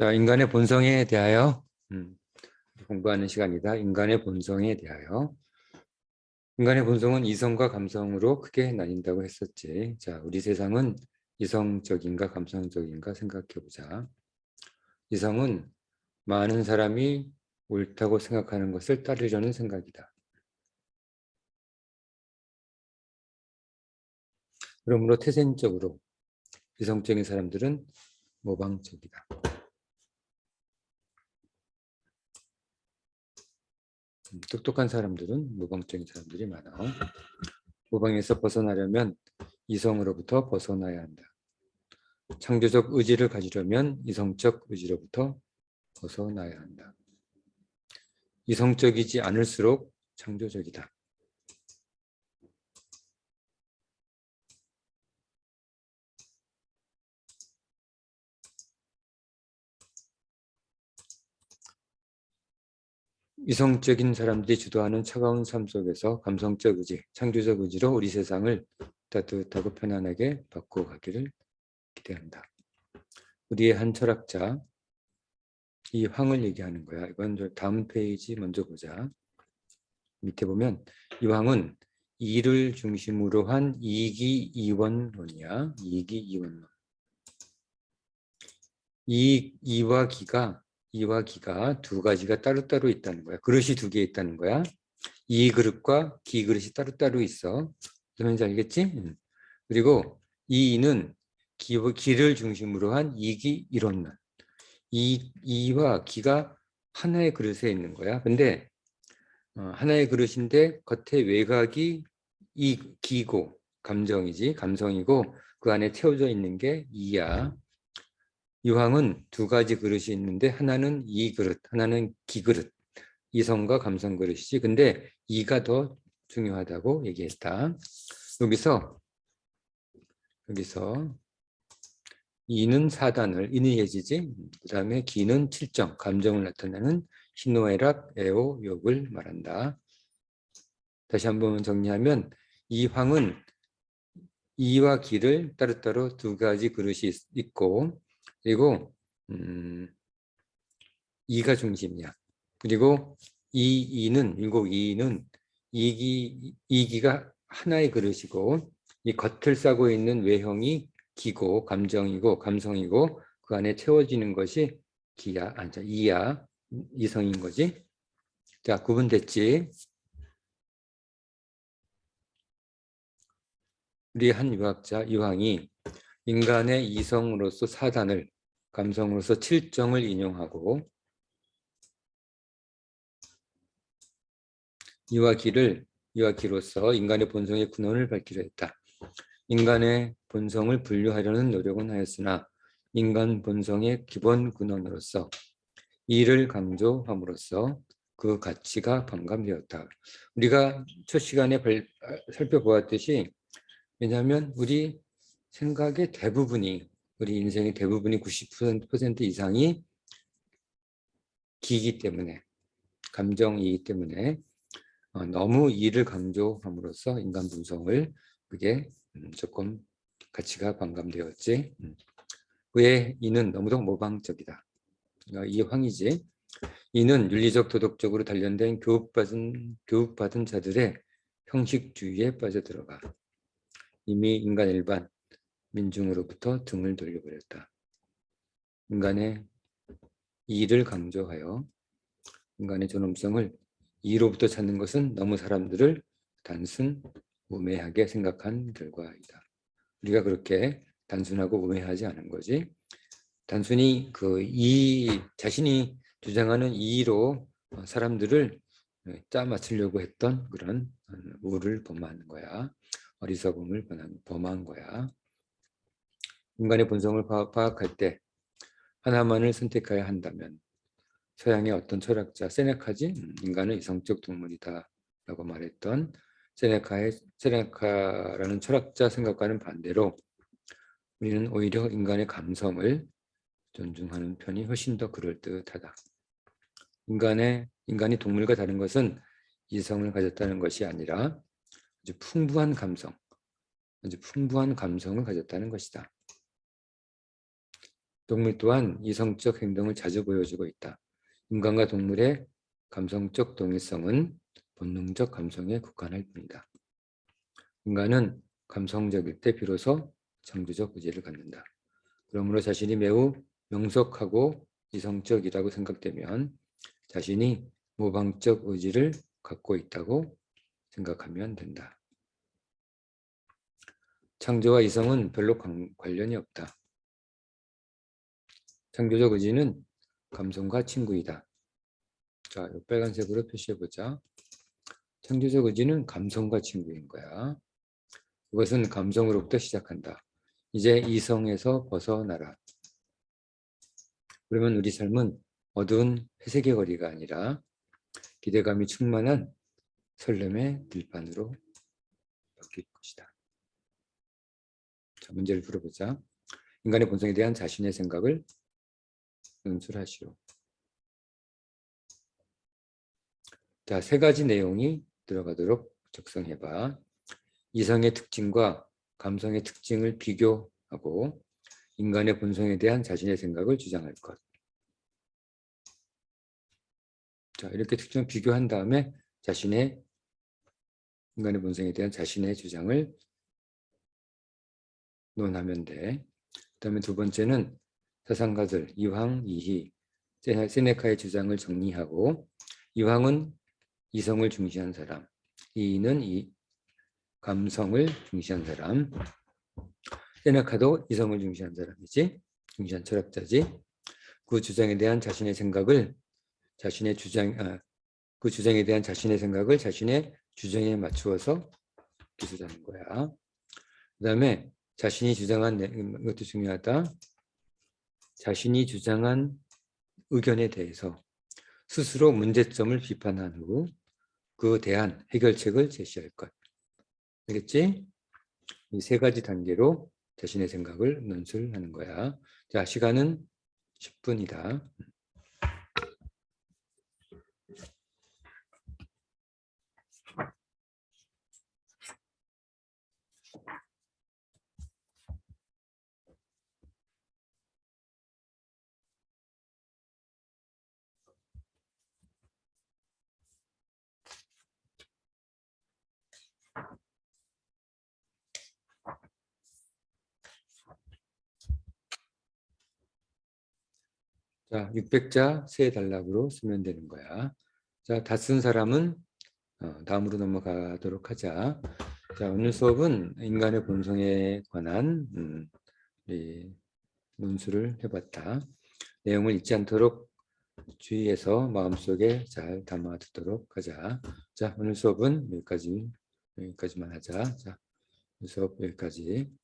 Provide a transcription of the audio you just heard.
자, 인간의 본성에 대하여 음, 공부하는 시간이다. 인간의 본성에 대하여. 인간의 본성은 이성과 감성으로 크게 나뉜다고 했었지. 자, 우리 세상은 이성적인가 감성적인가 생각해 보자. 이성은 많은 사람이 옳다고 생각하는 것을 따르려는 생각이다. 그러므로 태생적으로 이성적인 사람들은 모방적이다. 똑똑한 사람들은 모방적인 사람들이 많아. 모방에서 벗어나려면 이성으로부터 벗어나야 한다. 창조적 의지를 가지려면 이성적 의지로부터 벗어나야 한다. 이성적이지 않을수록 창조적이다. 이성적인 사람들이 주도하는 차가운 삶 속에서 감성적 의지, 창조적 의지로 우리 세상을 따뜻하고 편안하게 바꿔가기를 기대한다. 우리의 한 철학자 이 황을 얘기하는 거야. 이건 다음 페이지 먼저 보자. 밑에 보면 이 황은 이를 중심으로 한 이기 이원론이야. 이기 이원론. 이 이와 기가 이와 기가 두 가지가 따로따로 있다는 거야. 그릇이 두 개 있다는 거야. 이 그릇과 기 그릇이 따로따로 있어. 그러면 알겠지? 음. 그리고 이는 기, 기를 중심으로 한 이기 이론론. 이, 이와 기가 하나의 그릇에 있는 거야. 근데 어, 하나의 그릇인데 겉에 외곽이 이 기고 감정이지 감성이고 그 안에 채워져 있는 게 이야. 이황은 두 가지 그릇이 있는데 하나는 이 그릇, 하나는 기 그릇. 이성과 감성 그릇이지. 근데 이가 더 중요하다고 얘기했다. 여기서 여기서 이는 사단을 이는 예지지. 그다음에 기는 칠정, 감정을 나타내는 희노애락, 애호, 욕을 말한다. 다시 한번 정리하면 이 황은 이와 기를 따로따로 두 가지 그릇이 있고 그리고 음, 이가 중심이야. 그리고 이 이는 일곱 이는 이기 이기가 하나의 그릇이고 이 겉을 싸고 있는 외형이 기고 감정이고 감성이고 그 안에 채워지는 것이 기야 아니 이야 이성인 거지. 자 구분됐지. 우리 한 유학자 유황이 인간의 이성으로서 사단을 감성으로서 칠정을 인용하고 이와 기를 이와 기로서 인간의 본성의 근원을 밝히려 했다. 인간의 본성을 분류하려는 노력은 하였으나 인간 본성의 기본 근원으로서 이를 강조함으로써 그 가치가 반감되었다. 우리가 첫 시간에 살펴보았듯이 왜냐하면 우리 생각의 대부분이 우리 인생의 대부분이 90% 이상이 기이기 때문에 감정이기 때문에 어, 너무 이를 강조함으로써 인간 분성을 그게 음, 조금 가치가 반감되었지. 음. 왜 이는 너무도 모방적이다. 어, 이 황이지. 이는 윤리적 도덕적으로 단련된 교육받은 교육받은 자들의 형식주의에 빠져들어가 이미 인간 일반 민중으로부터 등을 돌려버렸다. 인간의 이를 강조하여 인간의 존엄성을 이로부터 찾는 것은 너무 사람들을 단순 우매하게 생각한 결과이다. 우리가 그렇게 단순하고 우매하지 않은 거지. 단순히 그 이 자신이 주장하는 이로 사람들을 짜 맞추려고 했던 그런 우를 범하는 거야. 어리석음을 범한 거야. 인간의 본성을 파악할 때 하나만을 선택해야 한다면 서양의 어떤 철학자 세네카지 음, 인간은 이성적 동물이다 라고 말했던 세네카의 세네카라는 철학자 생각과는 반대로 우리는 오히려 인간의 감성을 존중하는 편이 훨씬 더 그럴듯하다. 인간의 인간이 동물과 다른 것은 이성을 가졌다는 것이 아니라 아주 풍부한 감성, 아주 풍부한 감성을 가졌다는 것이다. 동물 또한 이성적 행동을 자주 보여주고 있다. 인간과 동물의 감성적 동일성은 본능적 감성에 국한할 뿐이다. 인간은 감성적일 때 비로소 창조적 의지를 갖는다. 그러므로 자신이 매우 명석하고 이성적이라고 생각되면 자신이 모방적 의지를 갖고 있다고 생각하면 된다. 창조와 이성은 별로 관, 관련이 없다. 창조적 의지는 감성과 친구이다. 자, 이 빨간색으로 표시해 보자. 창조적 의지는 감성과 친구인 거야. 이것은 감성으로부터 시작한다. 이제 이성에서 벗어나라. 그러면 우리 삶은 어두운 회색의 거리가 아니라 기대감이 충만한 설렘의 들판으로 바뀔 것이다. 자, 문제를 풀어보자. 인간의 본성에 대한 자신의 생각을 연출하시오. 자, 세 가지 내용이 들어가도록 작성해봐. 이성의 특징과 감성의 특징을 비교하고 인간의 본성에 대한 자신의 생각을 주장할 것. 자, 이렇게 특징을 비교한 다음에 자신의 인간의 본성에 대한 자신의 주장을 논하면 돼. 그 다음에 두 번째는 사상가들 이황, 이희, 세네- 세네카의 주장을 정리하고 이황은 이성을 중시한 사람, 이희는 이 감성을 중시한 사람, 세네카도 이성을 중시한 사람이지, 중시한 철학자지. 그 주장에 대한 자신의 생각을 자신의 주장, 아, 그 주장에 대한 자신의 생각을 자신의 주장에 맞추어서 기술하는 거야. 그 다음에 자신이 주장한 내- 음, 이것도 중요하다. 자신이 주장한 의견에 대해서 스스로 문제점을 비판한 후 그 대한 해결책을 제시할 것. 알겠지? 이 세 가지 단계로 자신의 생각을 논술하는 거야. 자, 시간은 10분이다. 자, 600자 세 단락으로 쓰면 되는 거야. 자, 다 쓴 사람은 어, 다음으로 넘어가도록 하자. 자, 오늘 수업은 인간의 본성에 관한 음, 이 논술을 해봤다. 내용을 잊지 않도록 주의해서 마음속에 잘 담아 두도록 하자. 자, 오늘 수업은 여기까지 여기까지만 하자. 자, 수업 여기까지.